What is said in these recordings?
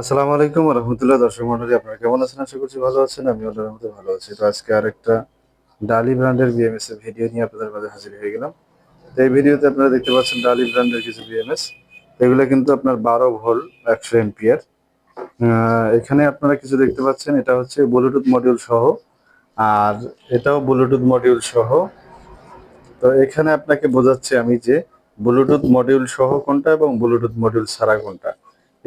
আসসালামু আলাইকুম রহমতুল্লাহ, দর্শক মন্ডলী, আপনারা কেমন আছেন? আশা করছি ভালো আছেন, আমি আল্লাহর রহমতে ভালো আছি। তো আজকে আরেকটা ডালি ব্র্যান্ডের বিএমএস এর ভিডিও নিয়ে আপনাদের মাঝে হাজির হয়ে গেলাম। তো এই ভিডিওতে আপনারা দেখতে পাচ্ছেন ডালি ব্র্যান্ডের কিছু বিএমএস এগুলো কিন্তু আপনার বারো ভোল্ট, একশো এমপিয়ার। এখানে আপনারা কিছু দেখতে পাচ্ছেন, এটা হচ্ছে ব্লুটুথ মডিউল সহ। আর এটাও ব্লুটুথ মডিউল সহ। তো এখানে আপনাকে বোঝাচ্ছি আমি যে ব্লুটুথ মডিউল সহ কোনটা এবং ব্লুটুথ মডিউল ছাড়া কোনটা।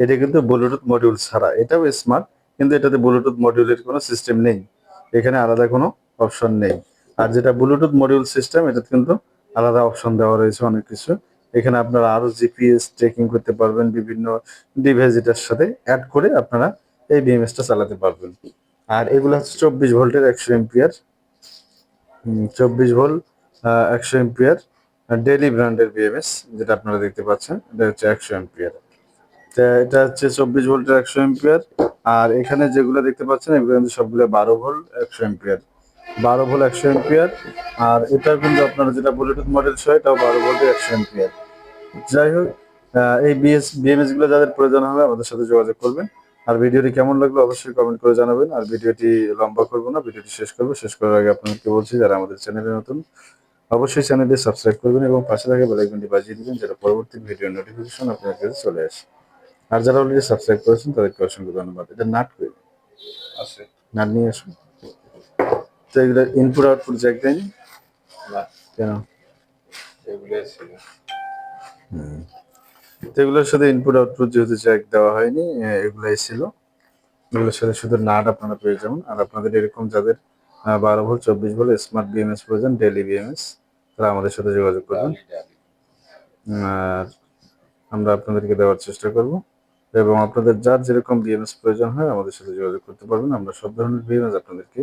এটা কিন্তু ব্লুটুথ মডিউল ছাড়া। এটাও স্মার্ট কিন্তু এটাতে ব্লুটুথ মডিউলের কোনো সিস্টেম নেই। এখানে আলাদা কোনো অপশন নেই। আর যেটা ব্লুটুথ মডিউল সিস্টেম এটাতে কিন্তু আলাদা অপশন দেওয়া রয়েছে অনেক কিছু। এখানে আপনারা আরও জিপিএস ট্রেকিং করতে পারবেন, বিভিন্ন ডিভাইস এটার সাথে অ্যাড করে আপনারা এই বিএমএসটা চালাতে পারবেন। আর এগুলো হচ্ছে চব্বিশ ভোল্টের একশো এমপিয়ার চব্বিশ ভোল্ট একশো এমপিয়ার ডেলি ব্র্যান্ডের বিএমএস যেটা আপনারা দেখতে পাচ্ছেন, এটা হচ্ছে একশো এমপিয়ার এটা হচ্ছে চব্বিশ ভোল্টের একশো এম্পিয়ার আর এখানে যেগুলো দেখতে পাচ্ছেন, এগুলো কিন্তু সবগুলো বারো ভোল্ট একশো এম্পিয়ার বারো ভোল্ট একশো এম্পিয়ার আর এটা কিন্তু আপনারা যেটা ব্লুটুথ মডেল সহ এটাও বারো ভোল্টের একশো এম্পিয়ার যাই হোক এই বিএস বিএমএসগুলো যাদের প্রয়োজন হবে, আমাদের সাথে যোগাযোগ করবেন। আর ভিডিওটি কেমন লাগল অবশ্যই কমেন্ট করে জানাবেন। আর ভিডিওটি লম্বা করব না, ভিডিওটি শেষ করব। শেষ করার আগে আপনাদেরকে বলছি, যারা আমাদের চ্যানেলে নতুন, অবশ্যই চ্যানেলটি সাবস্ক্রাইব করবেন এবং পাশে থাকা বেলাইকনটি বাজিয়ে দিবেন যেটা পরবর্তী ভিডিও নোটিফিকেশন আপনার কাছে চলে আসে। আর যারা অলরেডি সাবস্ক্রাইব করেছেন তাদেরকে অসংখ্য ধন্যবাদ। এটা নাট করে আছে। নাট নিয়ে আসুন। তো এগুলো ইনপুট আউটপুট জ্যাক দেয়নি না। কেন? তো এগুলোর সাথে ইনপুট আউটপুট যেহেতু জ্যাক দেওয়া হয়নি এগুলাই ছিল। এগুলোর সাথে শুধু নাট আপনারা পেয়ে যাবেন। আর আপনাদের এরকম যাদের বারো ভোল্ট চব্বিশ ভোল্ট স্মার্ট বিএমএস প্রয়োজন ডেলি বিএমএস তারা আমাদের সাথে যোগাযোগ করবেন। আর আমরা আপনাদেরকে দেওয়ার চেষ্টা করব। এবং আপনাদের যার যেরকম বিএমএস প্রয়োজন হয় আমাদের সাথে যোগাযোগ করতে পারবেন। আমরা সব ধরনের বিএমএস আপনাদেরকে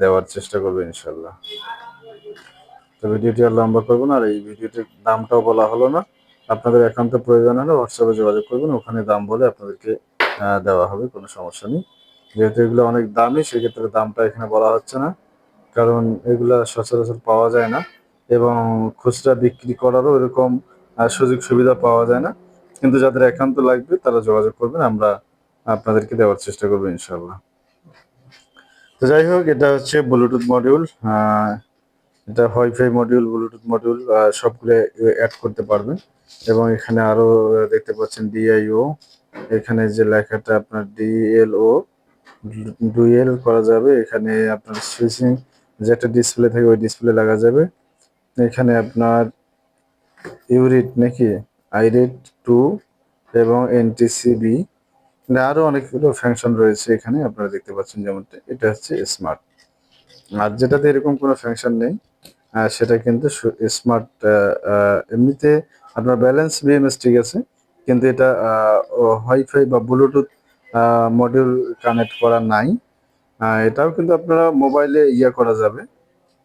দেওয়ার চেষ্টা করব ইনশাল্লাহ তো ভিডিওটি আর লম্বা করব না, আর এই ভিডিওটির দামটাও বলা হলো না। আপনাদের একান্ত প্রয়োজন হলে হোয়াটসঅ্যাপে যোগাযোগ করবেন, ওখানে দাম বলে আপনাদেরকে দেওয়া হবে, কোনো সমস্যা নেই। যেহেতু এগুলো অনেক দামি, সেক্ষেত্রে দামটা এখানে বলা হচ্ছে না, কারণ এগুলা সচরাচর পাওয়া যায় না এবং খুচরা বিক্রি করারও এরকম সুযোগ সুবিধা পাওয়া যায় না। কিন্তু যাদের একান্ত লাগবে তারা যোগাযোগ করবেন আমরা আপনাদেরকে দেওয়ার চেষ্টা করব ইনশাল্লাহ তো যাই হোক এটা হচ্ছে ব্লুটুথ মডিউল এটা ওয়াইফাই মডিউল ব্লুটুথ মডিউল সবগুলো অ্যাড করতে পারবেন। এবং এখানে আরও আহ, দেখতে পাচ্ছেন ডিআইও এখানে যে লেখাটা আপনার ডিএলও ডুয়েল করা যাবে এখানে আপনার সুইচিং যে একটা ডিসপ্লে থাকে ওই ডিসপ্লে লাগা যাবে। এখানে আপনার ইউরিট নাকি? আইরিট টু এবং এনটিসিবি আরও অনেকগুলো ফাংশন রয়েছে এখানে, আপনারা দেখতে পাচ্ছেন যেমনটা। এটা হচ্ছে স্মার্ট আর যেটাতে এরকম কোনো ফাংশন নেই সেটা কিন্তু স্মার্ট এমনিতে আপনার ব্যালেন্স বিএমএস ঠিক আছে, কিন্তু এটা ওয়াইফাই বা ব্লুটুথ মডিউল কানেক্ট করা নাই। এটাও কিন্তু আপনারা মোবাইলে ইয়ে করা যাবে,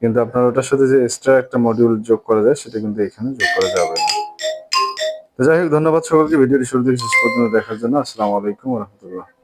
কিন্তু আপনার ওটার সাথে যে এক্সট্রা একটা মডিউল যোগ করা যায়, সেটা কিন্তু এখানে যোগ করা যাবে না। যাই হোক ধন্যবাদ সকলকে। ভিডিওটি শুরু থেকে শেষ পর্যন্ত দেখার জন্য আসসালামু আলাইকুম রহমতুল্লাহ।